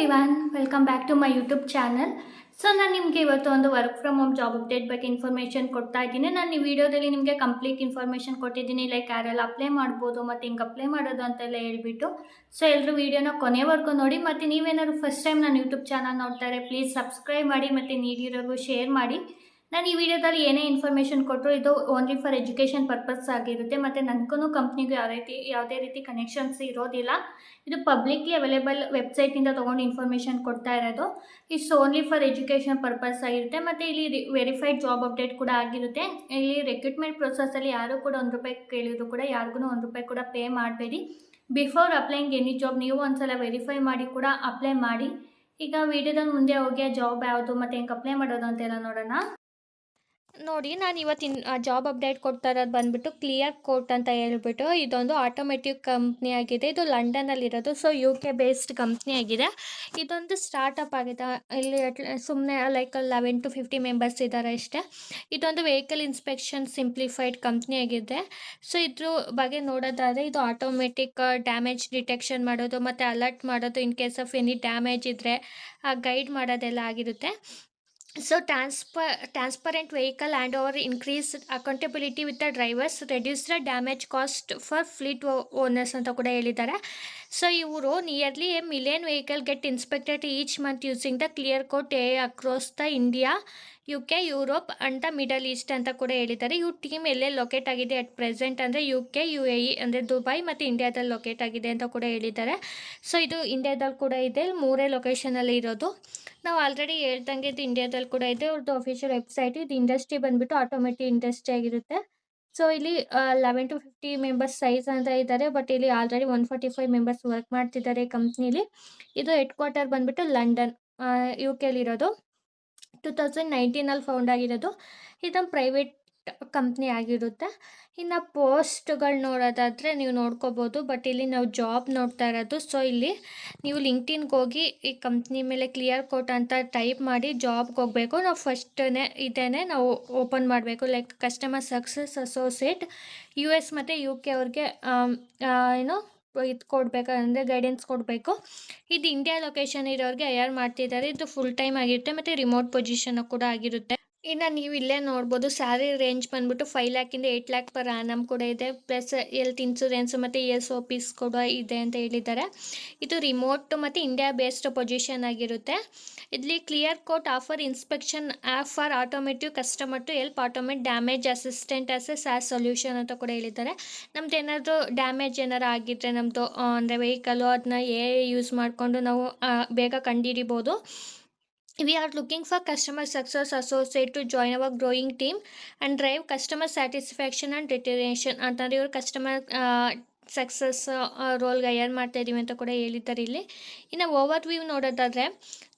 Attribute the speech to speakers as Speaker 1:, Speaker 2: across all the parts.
Speaker 1: Everyone welcome back to my YouTube channel so ನಾನು ನಿಮಗೆ ಇವತ್ತು ಒಂದು work from home job update ಬಗ್ಗೆ ಇನ್ಫಾರ್ಮೇಷನ್ ಕೊಡ್ತಾ ಇದ್ದೀನಿ. ನಾನು ಈ ವಿಡಿಯೋದಲ್ಲಿ ನಿಮಗೆ ಕಂಪ್ಲೀಟ್ ಇನ್ಫಾರ್ಮೇಷನ್ ಕೊಟ್ಟಿದ್ದೀನಿ. ಲೈಕ್ ಯಾರೆಲ್ಲ ಅಪ್ಲೈ ಮಾಡ್ಬೋದು, ಮತ್ತು ಹಿಂಗೆ ಅಪ್ಲೈ ಮಾಡೋದು ಅಂತೆಲ್ಲ ಹೇಳ್ಬಿಟ್ಟು. ಸೊ ಎಲ್ಲರೂ ವೀಡಿಯೋನ ಕೊನೆವರೆಗೂ ನೋಡಿ. ಮತ್ತು ನೀವೇನಾದ್ರು ಫಸ್ಟ್ ಟೈಮ್ ನಾನು ಯೂಟ್ಯೂಬ್ ಚಾನಲ್ ನೋಡ್ತಾರೆ ಪ್ಲೀಸ್ ಸಬ್ಸ್ಕ್ರೈಬ್ ಮಾಡಿ, ಮತ್ತು ನೀಡಿರೋರು ಶೇರ್ ಮಾಡಿ. ನಾನು ಈ ವಿಡಿಯೋದಲ್ಲಿ ಏನೇ ಇನ್ಫಾರ್ಮೇಷನ್ ಕೊಟ್ಟರು ಇದು ಓನ್ಲಿ ಫಾರ್ ಎಜುಕೇಷನ್ ಪರ್ಪಸ್ ಆಗಿರುತ್ತೆ. ಮತ್ತು ನನಗೂ ಕಂಪ್ನಿಗೂ ಯಾವ ರೀತಿ, ಯಾವುದೇ ರೀತಿ ಕನೆಕ್ಷನ್ಸ್ ಇರೋದಿಲ್ಲ. ಇದು ಪಬ್ಲಿಕ್ಲಿ ಅವೈಲೇಬಲ್ ವೆಬ್ಸೈಟಿಂದ ತೊಗೊಂಡು ಇನ್ಫಾರ್ಮೇಷನ್ ಕೊಡ್ತಾ ಇರೋದು. It's only for education purpose ಆಗಿರುತ್ತೆ. ಮತ್ತು ಇಲ್ಲಿ ವೆರಿಫೈಡ್ ಜಾಬ್ ಅಪ್ಡೇಟ್ ಕೂಡ ಆಗಿರುತ್ತೆ. ಇಲ್ಲಿ ರೆಕ್ರೂಟ್ಮೆಂಟ್ ಪ್ರೊಸೆಸಲ್ಲಿ ಯಾರು ಕೂಡ ಒಂದು ರೂಪಾಯಿ ಕೇಳಿದ್ರು ಕೂಡ ಯಾರಿಗೂ ಒಂದು ರೂಪಾಯಿ ಕೂಡ ಪೇ ಮಾಡಬೇಡಿ. ಬಿಫೋರ್ ಅಪ್ಲೈಂಗ್ ಎನಿ ಜಾಬ್ ನೀವು ಒಂದ್ಸಲ ವೆರಿಫೈ ಮಾಡಿ ಕೂಡ ಅಪ್ಲೈ ಮಾಡಿ. ಈಗ ವಿಡಿಯೋದಲ್ಲಿ ಮುಂದೆ ಹೋಗಿ ಜಾಬ್ ಯಾವುದು, ಮತ್ತು ಹೆಂಗೆ ಅಪ್ಲೈ ಮಾಡೋದು ಅಂತೆಲ್ಲ ನೋಡೋಣ. ನೋಡಿ, ನಾನು ಇವತ್ತಿನ ಜಾಬ್ ಅಪ್ಡೇಟ್ ಕೊಡ್ತಾ ಇರೋದು ಬಂದುಬಿಟ್ಟು ಕ್ಲಿಯರ್ ಕೋಟ್ ಅಂತ ಹೇಳ್ಬಿಟ್ಟು ಇದೊಂದು ಆಟೋಮೆಟಿವ್ ಕಂಪ್ನಿ ಆಗಿದೆ. ಇದು ಲಂಡನಲ್ಲಿರೋದು so U K based company ಆಗಿದೆ. ಇದೊಂದು ಸ್ಟಾರ್ಟಪ್ ಆಗಿದೆ. ಇಲ್ಲಿ ಸುಮ್ಮನೆ like eleven to fifty members ಇದ್ದಾರೆ ಅಷ್ಟೇ. ಇದೊಂದು ವೆಹಿಕಲ್ ಇನ್ಸ್ಪೆಕ್ಷನ್ ಸಿಂಪ್ಲಿಫೈಡ್ ಕಂಪ್ನಿ ಆಗಿದೆ. ಸೊ ಇದ್ರ ಬಗ್ಗೆ ನೋಡೋದಾದರೆ, ಇದು ಆಟೋಮೆಟಿಕ್ ಡ್ಯಾಮೇಜ್ ಡಿಟೆಕ್ಷನ್ ಮಾಡೋದು, ಮತ್ತು ಅಲರ್ಟ್ ಮಾಡೋದು in case of any damage ಇದ್ದರೆ ಗೈಡ್ ಮಾಡೋದೆಲ್ಲ ಆಗಿರುತ್ತೆ. So ಟ್ರಾನ್ಸ್ಪ transparent vehicle and over increase accountability with the drivers reduce the damage cost for fleet owners ಅಂತ ಕೂಡ ಹೇಳಿದ್ದಾರೆ. ಸೊ ಇವರು nearly a million vehicle get inspected each month using the clear quote a across the India U K Europe ಅಂತ middle east ಅಂತ ಕೂಡ ಹೇಳಿದ್ದಾರೆ. ಇವ್ರ team ಎಲ್ಲೇ ಲೊಕೇಟ್ ಆಗಿದೆ ಅಟ್ ಪ್ರೆಸೆಂಟ್ ಅಂದರೆ U K U A E ಅಂದರೆ ದುಬೈ ಮತ್ತು ಇಂಡಿಯಾದಲ್ಲಿ ಲೊಕೇಟ್ ಆಗಿದೆ ಅಂತ ಕೂಡ ಹೇಳಿದ್ದಾರೆ. ಸೊ ಇದು ಇಂಡಿಯಾದಲ್ಲಿ ಕೂಡ ಇದೆ. ಮೂರೇ ಲೊಕೇಶನಲ್ಲಿ ಇರೋದು. ನಾವು ಆಲ್ರೆಡಿ ಹೇಳ್ದಂಗೆ ಇದು ಇಂಡಿಯಾದಲ್ಲಿ ಕೂಡ ಇದೆ. ಅವ್ರದ್ದು ಅಫಿಷಿಯಲ್ ವೆಬ್ಸೈಟ್ ಇದು ಇಂಡಸ್ಟ್ರಿ ಬಂದುಬಿಟ್ಟು ಆಟೋಮೆಟಿಕ್ ಇಂಡಸ್ಟ್ರಿ ಆಗಿರುತ್ತೆ. ಸೊ ಇಲ್ಲಿ eleven to fifty members size ಅಂತ ಇದ್ದಾರೆ. ಬಟ್ ಇಲ್ಲಿ already one forty five members work ಮಾಡ್ತಿದ್ದಾರೆ ಕಂಪ್ನಿಲಿ ಇದು ಹೆಡ್ ಕ್ವಾರ್ಟರ್ ಬಂದುಬಿಟ್ಟು ಲಂಡನ್ ಯು ಕೆಲಿರೋದು ಟು ತೌಸಂಡ್ ನೈನ್ಟೀನಲ್ಲಿ ಫೌಂಡ್ ಆಗಿರೋದು. ಇದೊಂದು ಪ್ರೈವೇಟ್ ಕಂಪ್ನಿ ಆಗಿರುತ್ತೆ. ಇನ್ನು ಪೋಸ್ಟ್ಗಳು ನೋಡೋದಾದರೆ ನೀವು ನೋಡ್ಕೋಬೋದು ಬಟ್ ಇಲ್ಲಿ ನಾವು ಜಾಬ್ ನೋಡ್ತಾ ಇರೋದು. ಸೊ ಇಲ್ಲಿ ನೀವು ಲಿಂಕ್ಟಿನ್ಗೆ ಹೋಗಿ ಈ ಕಂಪ್ನಿ ಮೇಲೆ ಕ್ಲಿಯರ್ ಕೋಟ್ ಅಂತ ಟೈಪ್ ಮಾಡಿ ಜಾಬ್ಗೆ ಹೋಗಬೇಕು. ನಾವು ಫಸ್ಟೇ ಇದೇನೆ ನಾವು ಓಪನ್ ಮಾಡಬೇಕು. Like customer success associate U S ಮತ್ತು ಯು ಕೆ ಅವ್ರಿಗೆ ಏನು ಇದು ಕೊಡಬೇಕು ಅಂದರೆ ಗೈಡೆನ್ಸ್ ಕೊಡಬೇಕು. ಇದು ಇಂಡಿಯಾ ಲೊಕೇಶನ್ ಇರೋರಿಗೆ ಹೈಯರ್ ಮಾಡ್ತಿದ್ದಾರೆ. ಇದು ಫುಲ್ ಟೈಮ್ ಆಗಿರುತ್ತೆ. ಮತ್ತು ರಿಮೋಟ್ ಪೊಸಿಷನ್ ಕೂಡ ಆಗಿರುತ್ತೆ. ಇನ್ನು ನೀವು ಇಲ್ಲೇ ನೋಡ್ಬೋದು. ಸ್ಯಾರಿ ರೇಂಜ್ ಬಂದ್ಬಿಟ್ಟು ಫೈವ್ ಲ್ಯಾಕಿಂದ ಏಯ್ಟ್ ಲ್ಯಾಕ್ ಪರ್ ಆನಮ್ ಕೂಡ ಇದೆ. ಪ್ಲಸ್ ಎಲ್ತ್ ಇನ್ಸೂರೆನ್ಸ್ ಮತ್ತು ಎಸ್ ಓ ಪೀಸ್ ಕೂಡ ಇದೆ ಅಂತ ಹೇಳಿದ್ದಾರೆ. ಇದು ರಿಮೋಟ್ ಮತ್ತು ಇಂಡಿಯಾ ಬೇಸ್ಡ್ ಪೊಸಿಷನ್ ಆಗಿರುತ್ತೆ. ಇಲ್ಲಿ clear quote offer inspection app for automotive customer to help automate damage assistant as a solution ಅಂತ ಕೂಡ ಹೇಳಿದ್ದಾರೆ. ನಮ್ದು ಏನಾದರೂ ಡ್ಯಾಮೇಜ್ ಏನಾರು ಆಗಿದ್ದರೆ ನಮ್ಮದು ಅಂದರೆ ವೆಹಿಕಲು ಅದನ್ನ ಏ ಯೂಸ್ ಮಾಡಿಕೊಂಡು ನಾವು ಬೇಗ ಕಂಡುಹಿಡಿಬೋದು We are looking for customer success associate to join our growing team and drive customer satisfaction and retention. Another your customer uh, success ರೋಲ್ಗೆ hire ಮಾಡ್ತಾ ಇದ್ದೀವಿ ಅಂತ ಕೂಡ ಹೇಳಿದ್ದಾರೆ ಇಲ್ಲಿ. ಇನ್ನು ಓವರ್ ವ್ಯೂ ನೋಡೋದಾದರೆ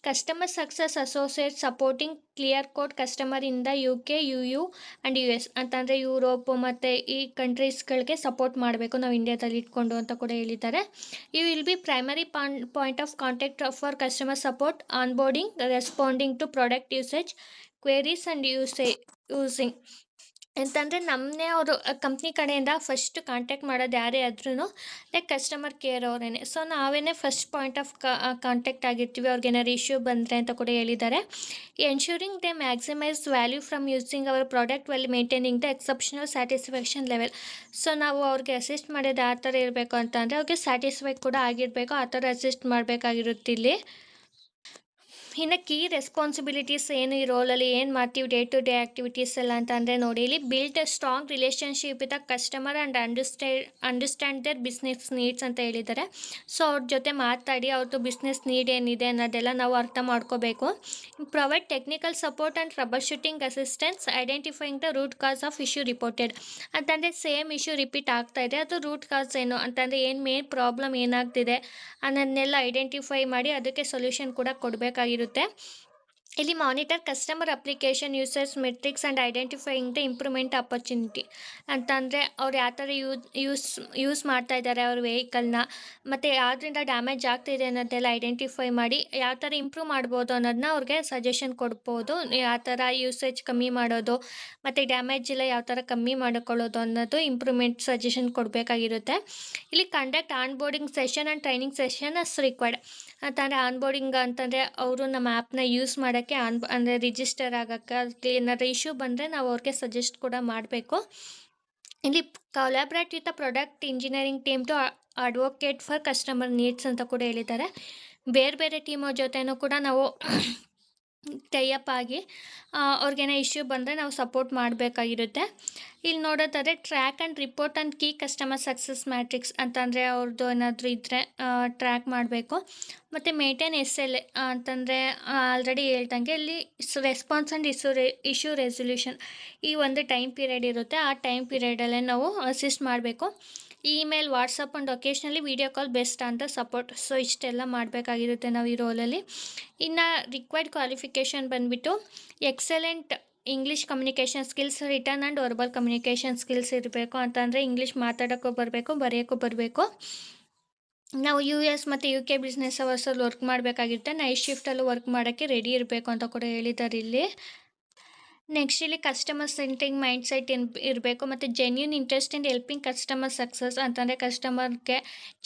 Speaker 1: customer success associate supporting clear code customer ಇಂದ U K U U and U S ಅಂತಂದರೆ ಯುರೋಪ್ ಮತ್ತು ಈ ಕಂಟ್ರೀಸ್ಗಳಿಗೆ ಸಪೋರ್ಟ್ ಮಾಡಬೇಕು ನಾವು ಇಂಡಿಯಾದಲ್ಲಿ ಇಟ್ಕೊಂಡು ಅಂತ ಕೂಡ ಹೇಳಿದ್ದಾರೆ. You will be primary point of contact for customer support onboarding responding to product usage queries and ಯೂಸೇ using ಅಂತಂದರೆ ನಮ್ಮನ್ನೇ ಅವರು ಕಂಪ್ನಿ ಕಡೆಯಿಂದ ಫಸ್ಟ್ ಕಾಂಟ್ಯಾಕ್ಟ್ ಮಾಡೋದು ಯಾರೇ ಆದ್ರೂ ಲೈಕ್ ಕಸ್ಟಮರ್ ಕೇರ್ ಅವರೇನೆ. ಸೊ ನಾವೇ ಫಸ್ಟ್ ಪಾಯಿಂಟ್ ಆಫ್ ಕಾಂಟ್ಯಾಕ್ಟ್ ಆಗಿರ್ತೀವಿ, ಅವ್ರಿಗೆ ಏನಾದ್ರು ಇಶ್ಯೂ ಬಂದರೆ ಅಂತ ಕೂಡ ಹೇಳಿದ್ದಾರೆ ensuring they maximise value from using our product well maintaining the exceptional satisfaction level so ನಾವು ಅವ್ರಿಗೆ ಅಸಿಸ್ಟ್ ಮಾಡೋದು ಆ ಥರ ಇರಬೇಕು ಅಂತಂದರೆ, ಅವ್ರಿಗೆ ಸ್ಯಾಟಿಸ್ಫೈ ಕೂಡ ಆಗಿರಬೇಕು, ಆ ಥರ ಅಸಿಸ್ಟ್ ಮಾಡಬೇಕಾಗಿರುತ್ತೆ ಇಲ್ಲಿ. ಇನ್ನು ಕೀ ರೆಸ್ಪಾನ್ಸಿಬಿಲಿಟೀಸ್ ಏನು, ಈ ರೋಲಲ್ಲಿ ಏನು ಮಾಡ್ತೀವಿ ಡೇ ಟು ಡೇ ಆ್ಯಕ್ಟಿವಿಟೀಸ್ ಎಲ್ಲ ಅಂತ ಅಂದರೆ ನೋಡಿ, ಇಲ್ಲಿ build a strong relationship with a customer and understand understand their business needs ಅಂತ ಹೇಳಿದ್ದಾರೆ. ಸೊ ಅವ್ರ ಜೊತೆ ಮಾತಾಡಿ ಅವ್ರದ್ದು ಬಿಸ್ನೆಸ್ ನೀಡ್ ಏನಿದೆ ಅನ್ನೋದೆಲ್ಲ ನಾವು ಅರ್ಥ ಮಾಡ್ಕೋಬೇಕು. Provide technical support and troubleshooting assistance identifying the root cause of issue reported ಅಂತಂದರೆ ಸೇಮ್ ಇಶ್ಯೂ ರಿಪೀಟ್ ಆಗ್ತಾ ಇದೆ. ಅದು ರೂಟ್ ಕಾಸ್ ಏನು, ಅಂತಂದರೆ ಏನು ಮೇನ್ ಪ್ರಾಬ್ಲಮ್ ಏನಾಗ್ತಿದೆ ಅನ್ನೋದನ್ನೆಲ್ಲ ಐಡೆಂಟಿಫೈ ಮಾಡಿ, ಅದಕ್ಕೆ ಸೊಲ್ಯೂಷನ್ ಕೂಡ ಕೊಡಬೇಕಾಗಿರುತ್ತೆ. ಇರುತ್ತೆ. ಇಲ್ಲಿ monitor customer application users metrics and identifying the improvement opportunity ಅಂತಂದರೆ ಅವ್ರು ಯಾವ ಥರ ಯೂಸ್ ಯೂಸ್ ಯೂಸ್ ಮಾಡ್ತಾ ಇದ್ದಾರೆ ಅವ್ರ ವೆಹಿಕಲ್ನ ಮತ್ತು ಯಾವುದರಿಂದ ಡ್ಯಾಮೇಜ್ ಆಗ್ತಿದೆ ಅನ್ನೋದೆಲ್ಲ ಐಡೆಂಟಿಫೈ ಮಾಡಿ ಯಾವ ಥರ ಇಂಪ್ರೂವ್ ಮಾಡ್ಬೋದು ಅನ್ನೋದನ್ನ ಅವ್ರಿಗೆ ಸಜೆಷನ್ ಕೊಡ್ಬೋದು. ಯಾವ ಥರ ಯೂಸೇಜ್ ಕಮ್ಮಿ ಮಾಡೋದು, ಮತ್ತು ಡ್ಯಾಮೇಜ್ ಎಲ್ಲ ಯಾವ ಥರ ಕಮ್ಮಿ ಮಾಡಿಕೊಳ್ಳೋದು ಅನ್ನೋದು ಇಂಪ್ರೂವ್ಮೆಂಟ್ ಸಜೆಷನ್ ಕೊಡಬೇಕಾಗಿರುತ್ತೆ. ಇಲ್ಲಿ conduct onboarding session and training session as required ಅಂತಂದರೆ ಆನ್ ಬೋರ್ಡಿಂಗ್ ಅಂತಂದರೆ ಅವರು ನಮ್ಮ ಆ್ಯಪ್ನ ಯೂಸ್ ಮಾಡೋಕ್ಕೆ ಆನ್ ಅಂದರೆ ರಿಜಿಸ್ಟರ್ ಆಗೋಕ್ಕೆ ಅದಕ್ಕೆ ಏನಾದ್ರು ಇಶ್ಯೂ ಬಂದರೆ ನಾವು ಅವ್ರಿಗೆ ಸಜೆಸ್ಟ್ ಕೂಡ ಮಾಡಬೇಕು. ಇಲ್ಲಿ collaborate with the product engineering team to advocate for customer needs ಅಂತ ಕೂಡ ಹೇಳಿದ್ದಾರೆ. ಬೇರೆ ಬೇರೆ ಟೀಮ್ ಜೊತೆನೂ ಕೂಡ ನಾವು ಟೈಅಪ್ ಆಗಿ ಅವ್ರಿಗೇನೋ ಇಶ್ಯೂ ಬಂದರೆ ನಾವು ಸಪೋರ್ಟ್ ಮಾಡಬೇಕಾಗಿರುತ್ತೆ. ಇಲ್ಲಿ ನೋಡೋದಾದರೆ track and report and key customer success matrix ಅಂತಂದರೆ ಅವ್ರದ್ದು ಏನಾದರೂ ಇದ್ದರೆ ಟ್ರ್ಯಾಕ್ ಮಾಡಬೇಕು. ಮತ್ತು ಮೇಂಟೈನ್ ಎಸ್ ಎಲ್ ಎ ಅಂತಂದರೆ ಆಲ್ರೆಡಿ ಹೇಳ್ದಂಗೆ ಇಲ್ಲಿ ರೆಸ್ಪಾನ್ಸ್ ಆ್ಯಂಡ್ ಇಶ್ಯೂ ರೆ, ಇಶ್ಯೂ ರೆಸೊಲ್ಯೂಷನ್ ಈ ಒಂದು ಟೈಮ್ ಪೀರಿಯಡ್ ಇರುತ್ತೆ. ಆ ಟೈಮ್ ಪೀರಿಯಡಲ್ಲೇ ನಾವು ಅಸಿಸ್ಟ್ ಮಾಡಬೇಕು. Email, WhatsApp and occasionally video call best ಅಂತ ಸಪೋರ್ಟ್. ಸೊ, ಇಷ್ಟೆಲ್ಲ ಮಾಡಬೇಕಾಗಿರುತ್ತೆ ನಾವು ಈ ರೋಲಲ್ಲಿ. ಇನ್ನು ರಿಕ್ವೈರ್ಡ್ ಕ್ವಾಲಿಫಿಕೇಷನ್ ಬಂದುಬಿಟ್ಟು excellent English communication skills written and verbal communication skills ಇರಬೇಕು. ಅಂತಂದರೆ ಇಂಗ್ಲೀಷ್ ಮಾತಾಡೋಕ್ಕೂ ಬರಬೇಕು, ಬರೆಯೋಕ್ಕೂ ಬರಬೇಕು. ನಾವು ಯು ಎಸ್ ಮತ್ತು ಯು ಕೆ ಬಿಸ್ನೆಸ್ ಅವರ್ಸಲ್ಲಿ ವರ್ಕ್ ಮಾಡಬೇಕಾಗಿರುತ್ತೆ. ನೈಟ್ ಶಿಫ್ಟಲ್ಲೂ ವರ್ಕ್ ಮಾಡೋಕ್ಕೆ ರೆಡಿ ಇರಬೇಕು ಅಂತ ಕೂಡ ಹೇಳಿದ್ದಾರೆ ಇಲ್ಲಿ. ನೆಕ್ಸ್ಟ್ ಇಲ್ಲಿ customer centric mindset in, ಇರಬೇಕು ಮತ್ತು genuine interest in helping customer success ಅಂತಂದರೆ ಕಸ್ಟಮರ್ಗೆ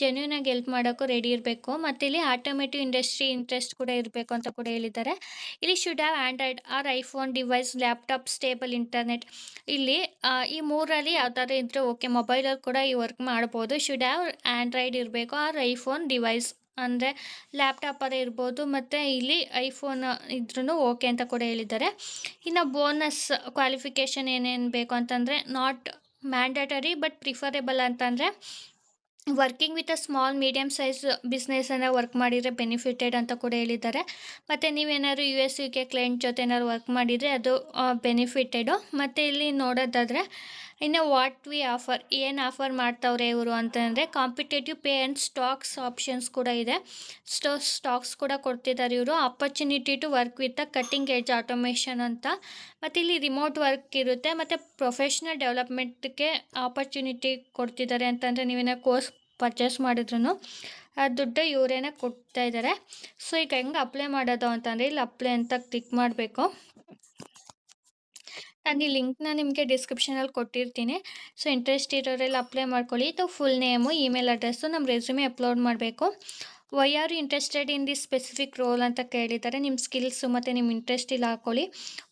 Speaker 1: ಜೆನ್ಯೂನಾಗಿ ಹೆಲ್ಪ್ ಮಾಡೋಕ್ಕೂ ರೆಡಿ ಇರಬೇಕು. ಮತ್ತು ಇಲ್ಲಿ ಆಟೋಮೇಟಿವ್ ಇಂಡಸ್ಟ್ರಿ ಇಂಟ್ರೆಸ್ಟ್ ಕೂಡ ಇರಬೇಕು ಅಂತ ಕೂಡ ಹೇಳಿದ್ದಾರೆ. ಇಲ್ಲಿ should have Android or iPhone device laptop stable internet ಇಲ್ಲಿ ಈ ಮೂರಲ್ಲಿ ಯಾವ್ದಾದ್ರು ಇದ್ದರೆ ಓಕೆ ಮೊಬೈಲಲ್ಲಿ ಕೂಡ ಈ ವರ್ಕ್ ಮಾಡ್ಬೋದು. ಶುಡ್ ಹ್ಯಾವ್ ಆ್ಯಂಡ್ರಾಯ್ಡ್ ಇರಬೇಕು ಆರ್ ಐಫೋನ್ ಡಿವೈಸ್ ಅಂದರೆ ಲ್ಯಾಪ್ಟಾಪರೇ ಇರ್ಬೋದು, ಮತ್ತು ಇಲ್ಲಿ ಐಫೋನ್ ಇದ್ರೂ ಓಕೆ ಅಂತ ಕೂಡ ಹೇಳಿದ್ದಾರೆ. ಇನ್ನು ಬೋನಸ್ ಕ್ವಾಲಿಫಿಕೇಷನ್ ಏನೇನು ಬೇಕು ಅಂತಂದರೆ ನಾಟ್ ಮ್ಯಾಂಡೇಟರಿ ಬಟ್ ಪ್ರಿಫರೇಬಲ್ ಅಂತಂದರೆ working with a small medium size ಬಿಸ್ನೆಸ್ಸನ್ನು work ಮಾಡಿದರೆ ಬೆನಿಫಿಟೆಡ್ ಅಂತ ಕೂಡ ಹೇಳಿದ್ದಾರೆ. ಮತ್ತು ನೀವೇನಾದ್ರು U S U K client ಜೊತೆ ಏನಾದ್ರು ವರ್ಕ್ ಮಾಡಿದರೆ ಅದು ಬೆನಿಫಿಟೆಡು ಮತ್ತು ಇಲ್ಲಿ ನೋಡೋದಾದರೆ, ಇನ್ನು ವಾಟ್ ವಿ ಆಫರ್ ಏನು ಆಫರ್ ಮಾಡ್ತಾವ್ರೆ ಇವರು ಅಂತಂದರೆ competitive pay and stocks options ಕೂಡ ಇದೆ. ಸ್ಟೋ ಸ್ಟಾಕ್ಸ್ ಕೂಡ ಕೊಡ್ತಿದ್ದಾರೆ ಇವರು. Opportunity to work with a cutting edge automation ಅಂತ. ಮತ್ತು ಇಲ್ಲಿ ರಿಮೋಟ್ ವರ್ಕ್ ಇರುತ್ತೆ. ಮತ್ತು ಪ್ರೊಫೆಷ್ನಲ್ ಡೆವಲಪ್ಮೆಂಟ್ಗೆ ಆಪರ್ಚುನಿಟಿ ಕೊಡ್ತಿದ್ದಾರೆ ಅಂತಂದರೆ ನೀವೇನೋ ಕೋರ್ಸ್ ಪರ್ಚೇಸ್ ಮಾಡಿದ್ರು ಆ ದುಡ್ಡು ಇವರೇನೆ ಕೊಡ್ತಾ ಇದ್ದಾರೆ ಸೊ ಈಗ ಹೆಂಗೆ ಅಪ್ಲೈ ಮಾಡೋದು ಅಂತಂದರೆ, ಇಲ್ಲಿ ಅಪ್ಲೈ ಅಂತ ಕ್ಲಿಕ್ ಮಾಡಬೇಕು. ನಾನು ಈ ಲಿಂಕ್ನ ನಿಮಗೆ ಡಿಸ್ಕ್ರಿಪ್ಷನಲ್ಲಿ ಕೊಟ್ಟಿರ್ತೀನಿ. ಸೊ ಇಂಟ್ರೆಸ್ಟ್ ಇರೋರೆಲ್ಲ ಅಪ್ಲೈ ಮಾಡ್ಕೊಳ್ಳಿ. ಇದು ಫುಲ್ ನೇಮು ಇಮೇಲ್ ಅಡ್ರೆಸ್ಸು ನಮ್ಮ ರೆಸ್ಯೂಮೆ ಅಪ್ಲೋಡ್ ಮಾಡಬೇಕು. Why are interested in this specific role ಅಂತ ಕೇಳಿದ್ದಾರೆ. ನಿಮ್ಮ ಸ್ಕಿಲ್ಸು ಮತ್ತು ನಿಮ್ಮ ಇಂಟ್ರೆಸ್ಟ್ ಇಲ್ಲ ಹಾಕೊಳ್ಳಿ.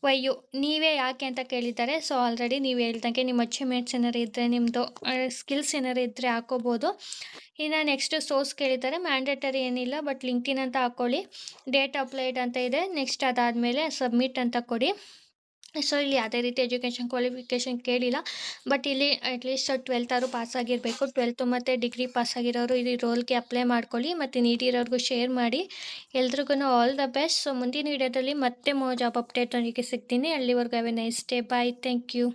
Speaker 1: ವೈ ಯು ನೀವೇ ಯಾಕೆ ಅಂತ ಕೇಳಿದ್ದಾರೆ. ಸೊ ಆಲ್ರೆಡಿ ನೀವು ಹೇಳ್ದಂಗೆ ನಿಮ್ಮ ಅಚೀವ್ಮೆಂಟ್ಸ್ ಏನಾರು ಇದ್ದರೆ ನಿಮ್ಮದು ಸ್ಕಿಲ್ಸ್ ಏನಾರು ಇದ್ದರೆ ಹಾಕೋಬೋದು. ಇನ್ನು ನೆಕ್ಸ್ಟ್ ಸೋರ್ಸ್ ಕೇಳಿದ್ದಾರೆ. ಮ್ಯಾಂಡೇಟರಿ ಏನಿಲ್ಲ ಬಟ್ ಲಿಂಕಿನ್ ಅಂತ ಹಾಕ್ಕೊಳ್ಳಿ ಡೇಟ್ ಅಪ್ಲೈಡ್ ಅಂತ ಇದೆ. ನೆಕ್ಸ್ಟ್ ಅದಾದಮೇಲೆ ಸಬ್ಮಿಟ್ ಅಂತ ಕೊಡಿ. ಸೊ ಇಲ್ಲಿ ಯಾವುದೇ ರೀತಿ ಎಜುಕೇಷನ್ ಕ್ವಾಲಿಫಿಕೇಷನ್ ಕೇಳಿಲ್ಲ. ಬಟ್ ಇಲ್ಲಿ ಅಟ್ಲೀಸ್ಟ್ ಟ್ವೆಲ್ತ್ ಆದರೂ ಪಾಸ್ ಆಗಿರಬೇಕು. ಟ್ವೆಲ್ತು ಮತ್ತು ಡಿಗ್ರಿ ಪಾಸ್ ಆಗಿರೋರು ಈ ರೋಲ್ಗೆ ಅಪ್ಲೈ ಮಾಡ್ಕೊಳ್ಳಿ. ಮತ್ತು ನೀಡಿರೋರಿಗೂ ಶೇರ್ ಮಾಡಿ. ಎಲ್ರಿಗೂ ಆಲ್ ದ ಬೆಸ್ಟ್ ಸೊ ಮುಂದಿನ ವಿಡಿಯೋದಲ್ಲಿ ಮತ್ತೆ ಮೋ ಜಾಬ್ ಅಪ್ಡೇಟ್ ಸಿಗ್ತೀನಿ. ಅಲ್ಲಿವರೆಗೂ have nice day bye thank you